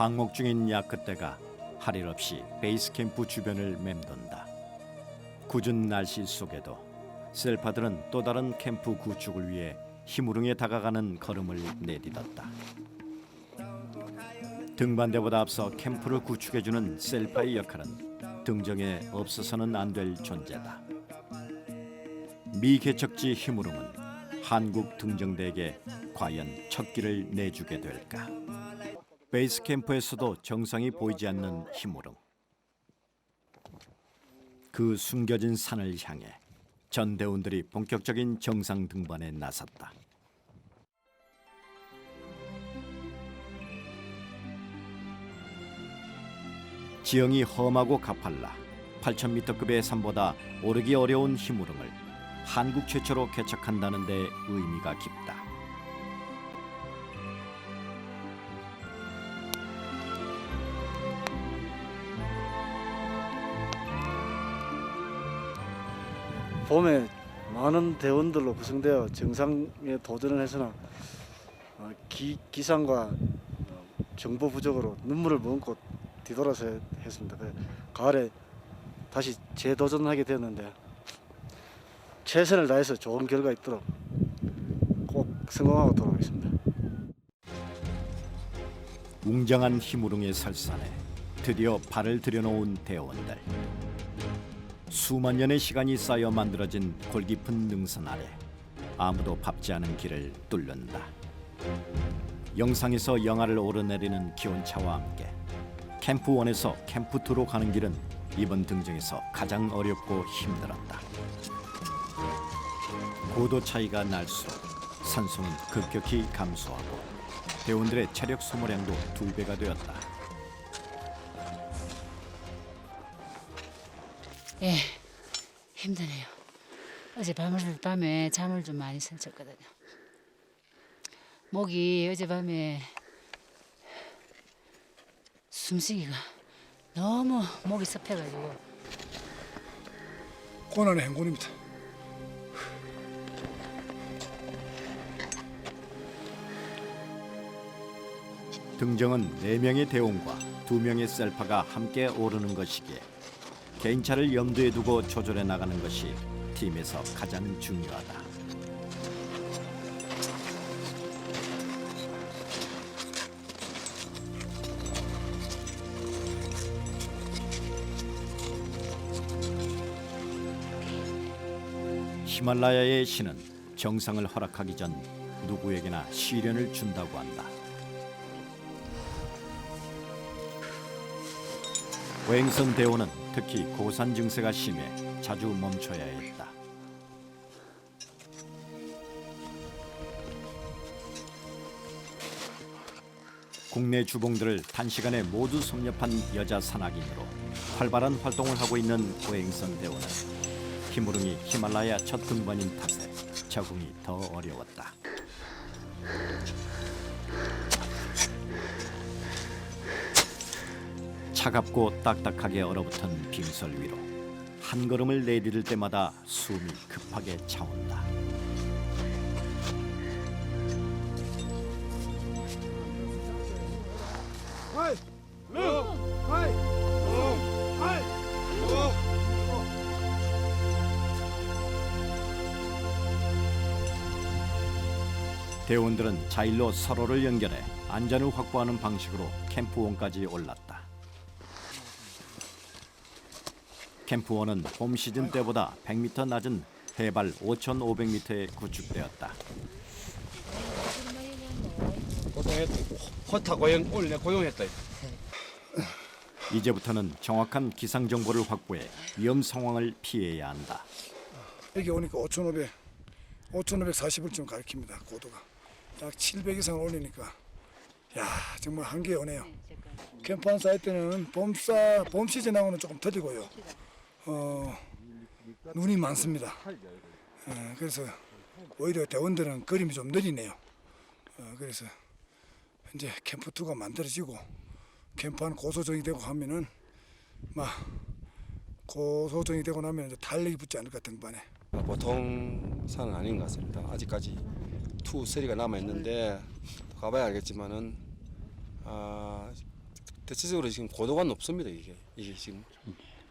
방목 중인 야크떼가 할 일 없이 베이스 캠프 주변을 맴돈다. 궂은 날씨 속에도 셀파들은 또 다른 캠프 구축을 위해 힘으릉에 다가가는 걸음을 내딛었다. 등반대보다 앞서 캠프를 구축해주는 셀파의 역할은 등정에 없어서는 안 될 존재다. 미 개척지 힘으릉은 한국 등정대에게 과연 첫 끼를 내주게 될까? 베이스 캠프에서도 정상이 보이지 않는 힘으릉. 그 숨겨진 산을 향해 전대원들이 본격적인 정상 등반에 나섰다. 지형이 험하고 가팔라 8,000m급의 산보다 오르기 어려운 힘우릉을 한국 최초로 개척한다는 데 의미가 깊다. 봄에 많은 대원들로 구성되어 정상에 도전을 해서는 어, 기, 기상과 어, 정보 부족으로 눈물을 머금고 뒤돌아서 했습니다. 그 가을에 다시 재도전하게 되었는데 최선을 다해서 좋은 결과 있도록 꼭 성공하고 돌아오겠습니다. 웅장한 힘우릉의 설산에 드디어 발을 들여놓은 대원들. 수만 년의 시간이 쌓여 만들어진 골깊은 능선 아래 아무도 밟지 않은 길을 뚫는다. 영상에서 영하를 오르내리는 기온차와 함께 캠프 1에서 캠프 2로 가는 길은 이번 등정에서 가장 어렵고 힘들었다. 고도 차이가 날수록 산소는 급격히 감소하고 대원들의 체력 소모량도 두 배가 되었다. 예, 힘드네요. 어제 밤을 밤에 잠을 좀 많이 설쳤거든요. 목이 어젯밤에 숨쉬기가 너무 목이 습해가지고 고난의 행군입니다. 등정은 네명의 대원과 두명의 셀파가 함께 오르는 것이기에 개인차를 염두에 두고 조절해 나가는 것이 팀에서 가장 중요하다. 히말라야의 신은 정상을 허락하기 전 누구에게나 시련을 준다고 한다. 고행선 대원은 특히 고산 증세가 심해 자주 멈춰야 했다. 국내 주봉들을 단시간에 모두 섭렵한 여자 산악인으로 활발한 활동을 하고 있는 고행선 대원은 힘으릉이 히말라야 첫 등반인 탓에 적응이 더 어려웠다. 차갑고 딱딱하게 얼어붙은 빙설 위로 한 걸음을 내디딜 때마다 숨이 급하게 차온다. 대원들은 자일로 서로를 연결해 안전을 확보하는 방식으로 캠프원까지 올랐다. 캠프원은 봄 시즌 때보다 100m 낮은 해발 5,500m에 구축되었다. 고생했다. 호타 고용 오늘 내 고용했다. 이제부터는 정확한 기상 정보를 확보해 위험 상황을 피해야 한다. 여기 오니까 5,500, 5,540을 좀 가리킵니다. 고도가 약 700 이상을 올리니까 야 정말 한계에 오네요. 캠프한 사이트는 봄사 봄 시즌하고는 조금 더디고요. 어 눈이 많습니다. 어, 그래서 오히려 대원들은 그림이 좀 느리네요. 어, 그래서 현재 캠프 2가 만들어지고 캠프한 고소정이 되고 하면은 막 고소정이 되고 나면 이제 달력이 붙지 않을까 등반에. 보통 산은 아닌 것 같습니다. 아직까지 투, 쓰리가 남아 있는데 가봐야 알겠지만은 아, 대체적으로 지금 고도가 높습니다 이게 이게 지금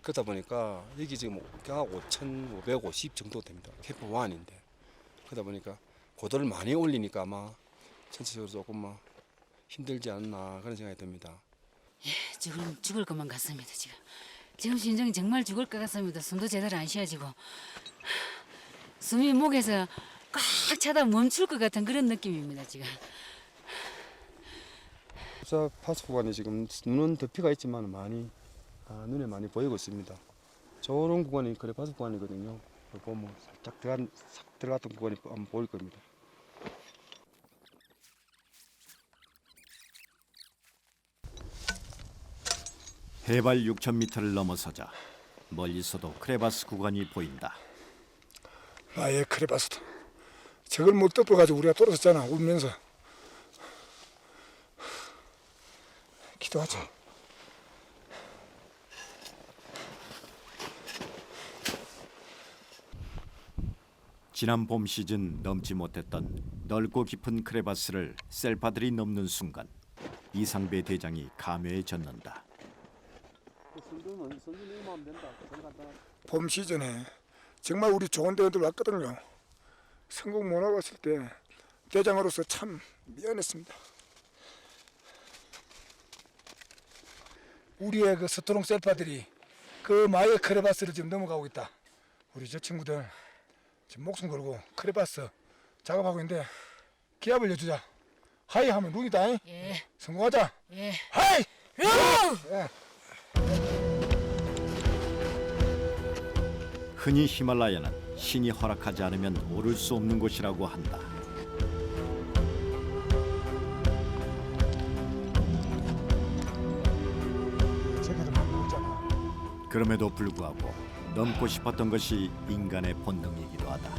그러다 보니까 여기 지금 가 5,550 정도 됩니다 캠프 1인데 그러다 보니까 고도를 많이 올리니까 아마 전체적으로 조금 막 힘들지 않나 그런 생각이 듭니다. 죽을 죽을 것만 같습니다 지금. 지금 심정이 정말 죽을 것 같습니다. 숨도 제대로 안 쉬어지고 숨이 목에서 꽉 차다 멈출 것 같은 그런 느낌입니다 지금. 자 파수 구간이 지금 눈은 덮이가 있지만 많이 아, 눈에 많이 보이고 있습니다. 저런 구간이 그래 파수 구간이거든요. 보면 살짝 들어간 싹 들어갔던 구간이 한번 보일 겁니다. 해발 6,000m를 넘어서자 멀리서도 크레바스 구간이 보인다. 아예 크레바스다. 저걸 못 덮어가지고 우리가 떨어졌잖아 울면서. 기도하자. 지난 봄 시즌 넘지 못했던 넓고 깊은 크레바스를 셀파들이 넘는 순간 이상배 대장이 감회에 젖는다. 봄 시즌에 정말 우리 좋은 대원들 왔거든요. 성공 못 하고 있을 때 대장으로서 참 미안했습니다. 우리의 그 스트롱 셀파들이 그 마의 크레바스를 지금 넘어가고 있다. 우리 저 친구들 지금 목숨 걸고 크레바스 작업하고 있는데 기합을 여주자. 하이 하면 룬이다. 잉? 예, 성공하자. 예. 하이! 흔히 히말라야는 신이 허락하지 않으면 오를 수 없는 곳이라고 한다. 저기도. 그럼에도 불구하고 넘고 싶었던 것이 인간의 본능이기 도 하다.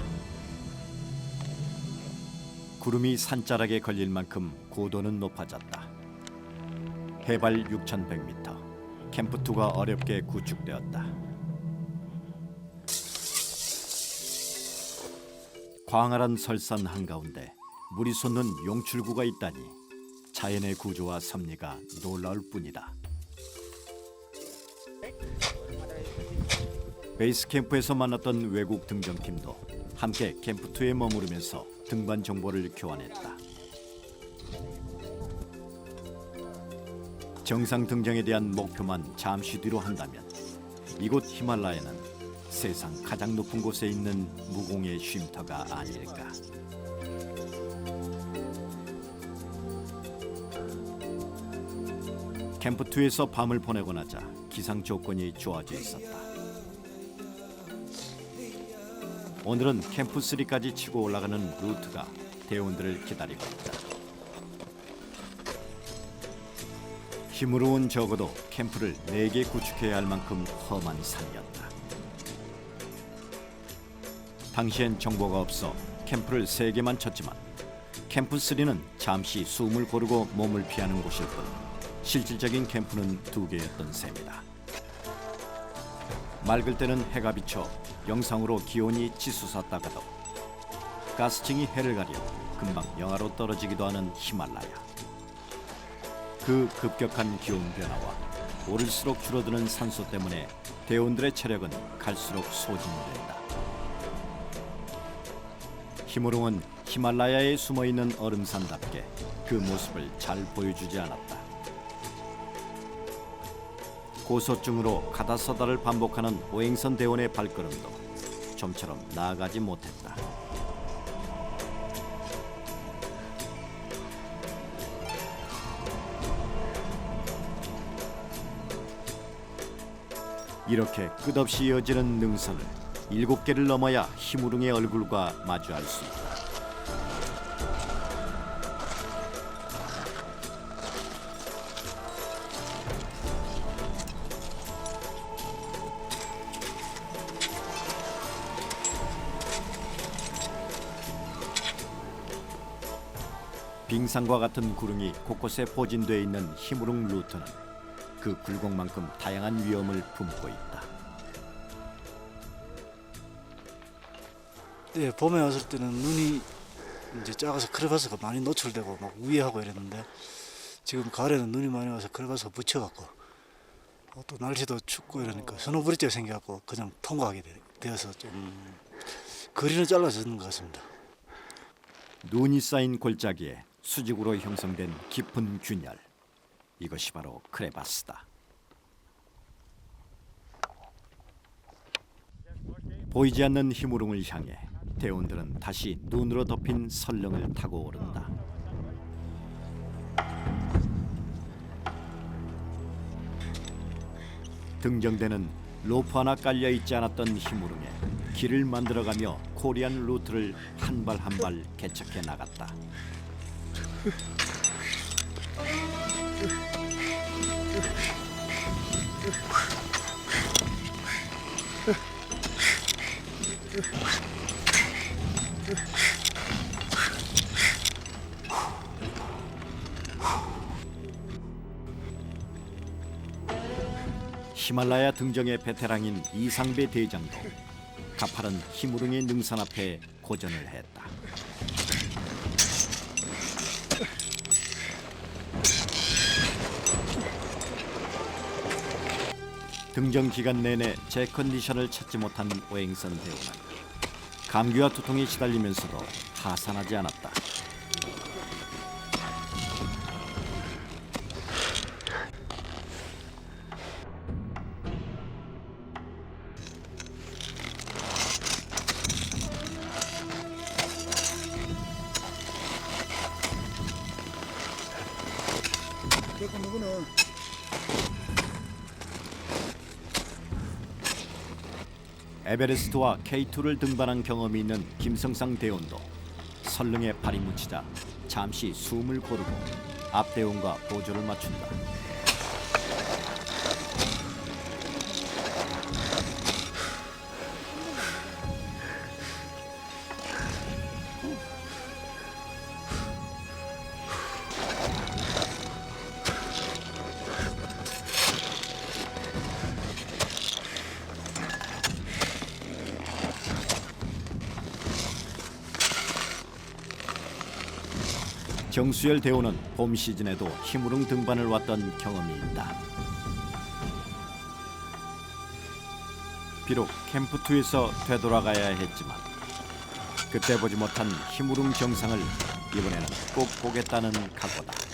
구름이 산자락에 걸릴 만큼 고도는 높아졌다. 해발 6,100m. 캠프2가 어렵게 구축되었다. 광활한 설산 한가운데 물이 솟는 용출구가 있다니 자연의 구조와 섭리가 놀라울 뿐이다. 베이스 캠프에서 만났던 외국 등정팀도 함께 캠프2에 머무르면서 등반 정보를 교환했다. 정상 등정에 대한 목표만 잠시 뒤로 한다면 이곳 히말라야는 세상 가장 높은 곳에 있는 무공의 쉼터가 아닐까. 캠프2에서 밤을 보내고 나자 기상 조건이 좋아져 있었다. 오늘은 캠프 3까지 치고 올라가는 루트가 대원들을 기다리고 있다. 힘으로는 적어도 캠프를 4개 구축해야 할 만큼 험한 산이었다. 당시엔 정보가 없어 캠프를 3개만 쳤지만 캠프 3는 잠시 숨을 고르고 몸을 피하는 곳일 뿐 실질적인 캠프는 두 개였던 셈이다. 맑을 때는 해가 비쳐 영상으로 기온이 치솟았다가도 가스층이 해를 가려 금방 영하로 떨어지기도 하는 히말라야. 그 급격한 기온 변화와 오를수록 줄어드는 산소 때문에 대원들의 체력은 갈수록 소진된다. 히무룽은 히말라야에 숨어 있는 얼음산답게 그 모습을 잘 보여주지 않았다. 고소증으로 가다서다를 반복하는 오행선 대원의 발걸음도 좀처럼 나아가지 못했다. 이렇게 끝없이 이어지는 능선을 일곱 개를 넘어야 히무룽의 얼굴과 마주할 수 있다. 빙산과 같은 구름이 곳곳에 포진되어 있는 히무룽 루트는 그 굴곡만큼 다양한 위험을 품고 있다. 예, 봄에 왔을 때는 눈이 이제 작아서 크레바스가 많이 노출되고 막 우회하고 이랬는데 지금 가을에는 눈이 많이 와서 걸어가서 묻혀갖고 어, 또 날씨도 춥고 이러니까 스노브릿지가 생겨갖고 그냥 통과하게 되, 되어서 좀 거리는 짧아지는 것 같습니다. 눈이 쌓인 골짜기에 수직으로 형성된 깊은 균열. 이것이 바로 크레바스다. 보이지 않는 희무릉을 향해 대원들은 다시 눈으로 덮인 설릉을 타고 오른다. 등정대는 로프 하나 깔려 있지 않았던 희무릉에 길을 만들어가며 코리안 루트를 한 발 한 발 개척해 나갔다. 히말라야 등정의 베테랑인 이상배 대장도 가파른 히무릉의 능선 앞에 고전을 했다. 등정 기간 내내 제 컨디션을 찾지 못한 오행선 대우는 감기와 두통에 시달리면서도 하산하지 않았다. 에베레스트와 K2를 등반한 경험이 있는 김성상 대원도 설릉에 발이 묻히자 잠시 숨을 고르고 앞대원과 보조를 맞춘다. 정수열 대원은 봄 시즌에도 히무릉 등반을 왔던 경험이 있다. 비록 캠프2에서 되돌아가야 했지만 그때 보지 못한 히무릉 정상을 이번에는 꼭 보겠다는 각오다.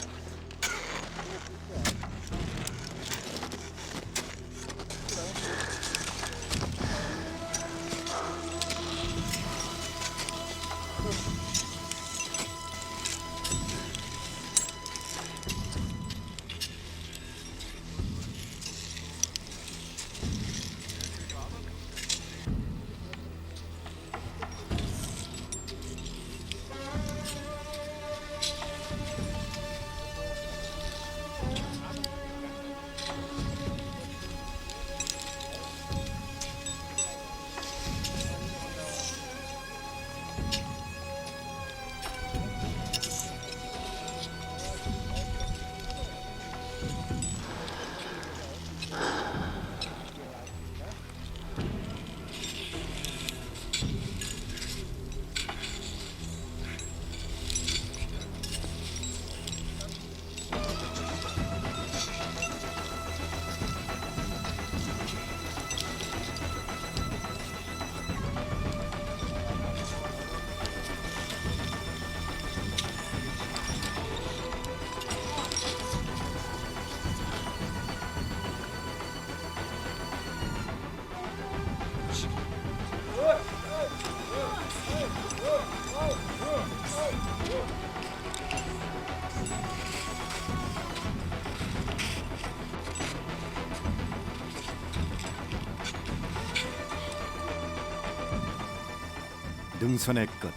능선의 끝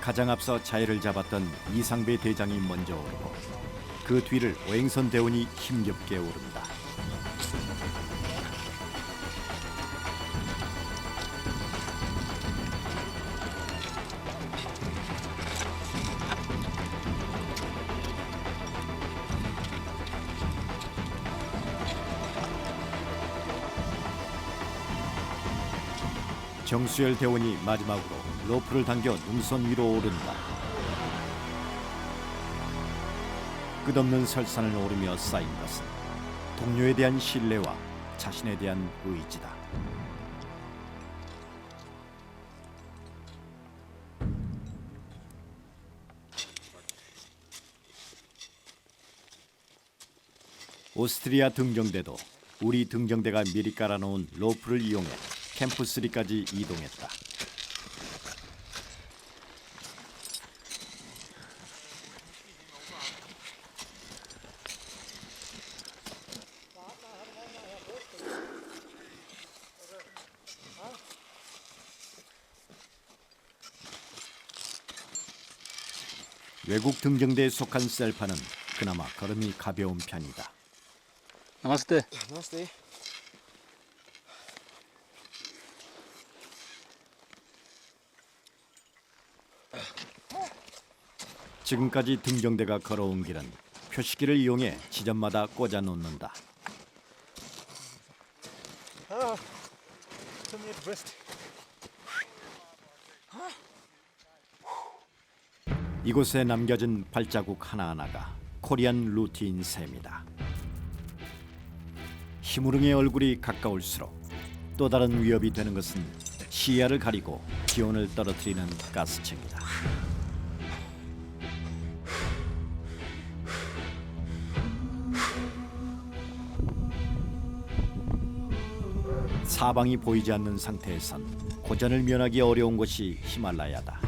가장 앞서 자리를 잡았던 이상배 대장이 먼저 오르고 그 뒤를 오행선 대원이 힘겹게 오른다. 정수열 대원이 마지막으로 로프를 당겨 능선 위로 오른다. 끝없는 설산을 오르며 쌓인 것은 동료에 대한 신뢰와 자신에 대한 의지다. 오스트리아 등정대도 우리 등정대가 미리 깔아놓은 로프를 이용해 캠프 3까지 이동했다. 외국 등정대에 속한 셀파는 그나마 걸음이 가벼운 편이다. 나마스테. 나스테. 지금까지 등정대가 걸어온 길은 표시기를 이용해 지점마다 꽂아 놓는다. 이곳에 남겨진 발자국 하나하나가 코리안 루틴 셈이다. 히무릉의 얼굴이 가까울수록 또 다른 위협이 되는 것은 시야를 가리고 기온을 떨어뜨리는 가스책이다. 사방이 보이지 않는 상태에선 고전을 면하기 어려운 곳이 히말라야다.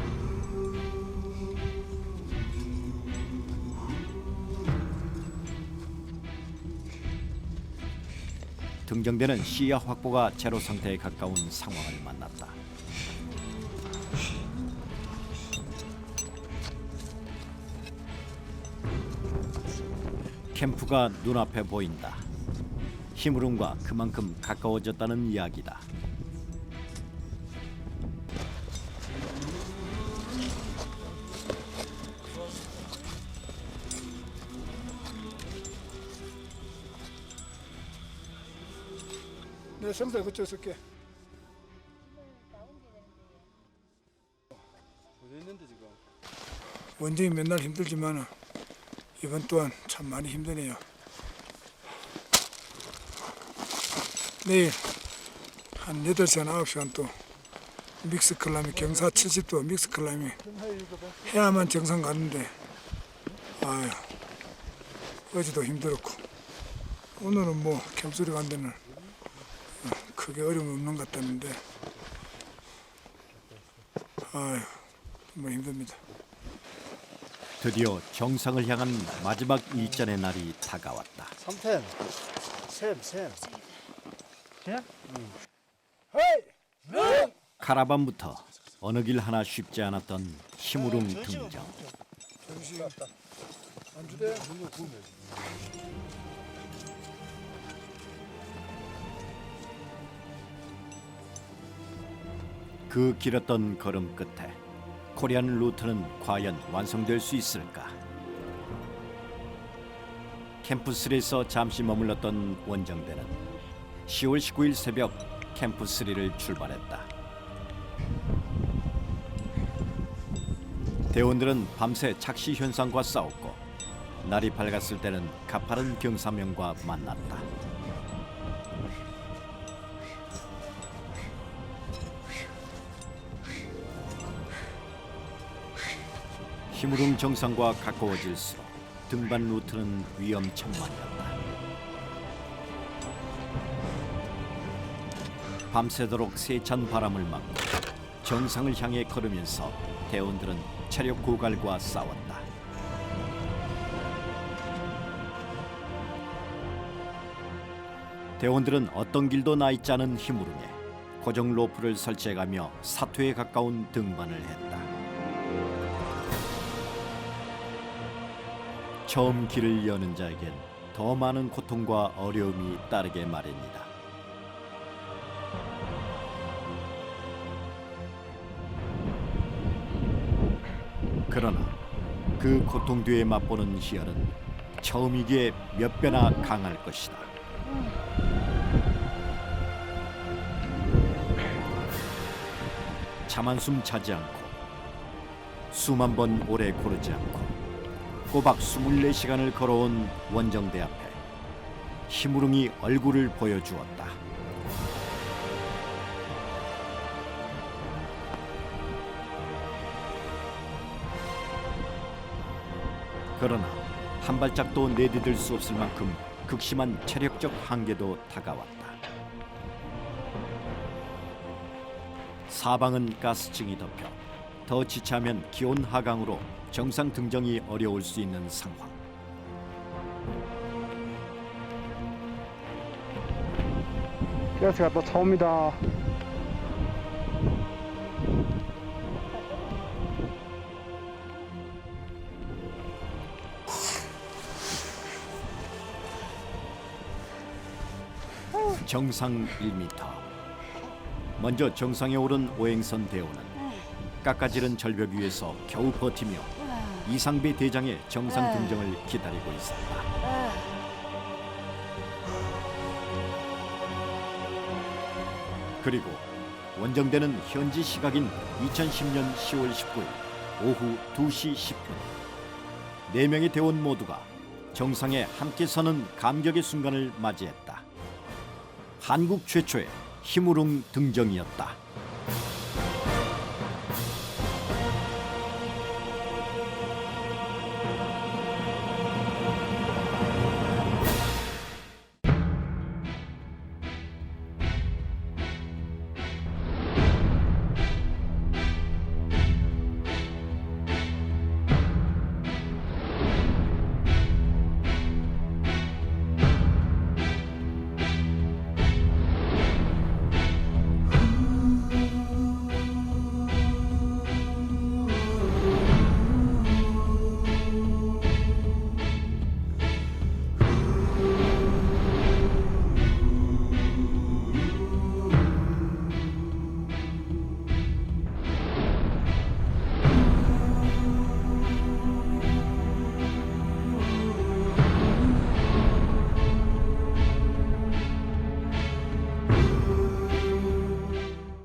등정대는 시야 확보가 제로 상태에 가까운 상황을 만났다. 캠프가 눈앞에 보인다. 히무름과 그만큼 가까워졌다는 이야기다. 그쳐 쓸게. 어디 있는데 지금? 원정이 맨날 힘들지만 이번 또한 참 많이 힘드네요. 내일 한 8시간, 9시간 또 믹스 클라미 경사 70도 믹스 클라미 해야만 정상 가는데 아유 어제도 힘들었고 오늘은 뭐 캠소리 간 데는 어, 크게 어려움 없는 것 같았는데 아유 정말 힘듭니다. 드디어 정상을 향한 마지막 일전의 날이 다가왔다. 삼템, 샘, 샘. 카라반부터 어느 길 하나 쉽지 않았던 히무름 등정. 정신 안 주대. 그 길었던 걸음 끝에 코리안 루트는 과연 완성될 수 있을까? 캠프3에서 잠시 머물렀던 원정대는 10월 19일 새벽 캠프3를 출발했다. 대원들은 밤새 착시 현상과 싸웠고 날이 밝았을 때는 가파른 경사면과 만났다. 히무릉 정상과 가까워질수록 등반 루트는 위험천만이었다. 밤새도록 세찬 바람을 맞고 정상을 향해 걸으면서 대원들은 체력 고갈과 싸웠다. 대원들은 어떤 길도 나 있지 않은 히무릉에 고정 로프를 설치해가며 사투에 가까운 등반을 했다. 처음 길을 여는 자에겐 더 많은 고통과 어려움이 따르게 마련이다. 그러나 그 고통 뒤에 맛보는 희열은 처음이기에 몇 배나 강할 것이다. 참한숨 자지 않고 수만 번 오래 고르지 않고 꼬박 24시간을 걸어온 원정대 앞에 힘으릉이 얼굴을 보여주었다. 그러나 한 발짝도 내디딜 수 없을 만큼 극심한 체력적 한계도 다가왔다. 사방은 가스층이 덮여 더 지체하면 기온 하강으로 정상 등정이 어려울 수 있는 상황. 가스가 또 차옵니다. 정상 1m. 먼저 정상에 오른 오행선 대원은 깎아지른 절벽 위에서 겨우 버티며 이상배 대장의 정상 등정을 기다리고 있었다. 그리고 원정대는 현지 시각인 2010년 10월 19일 오후 2시 10분 네 명의 대원 모두가 정상에 함께 서는 감격의 순간을 맞이했다. 한국 최초의 힘으릉 등정이었다.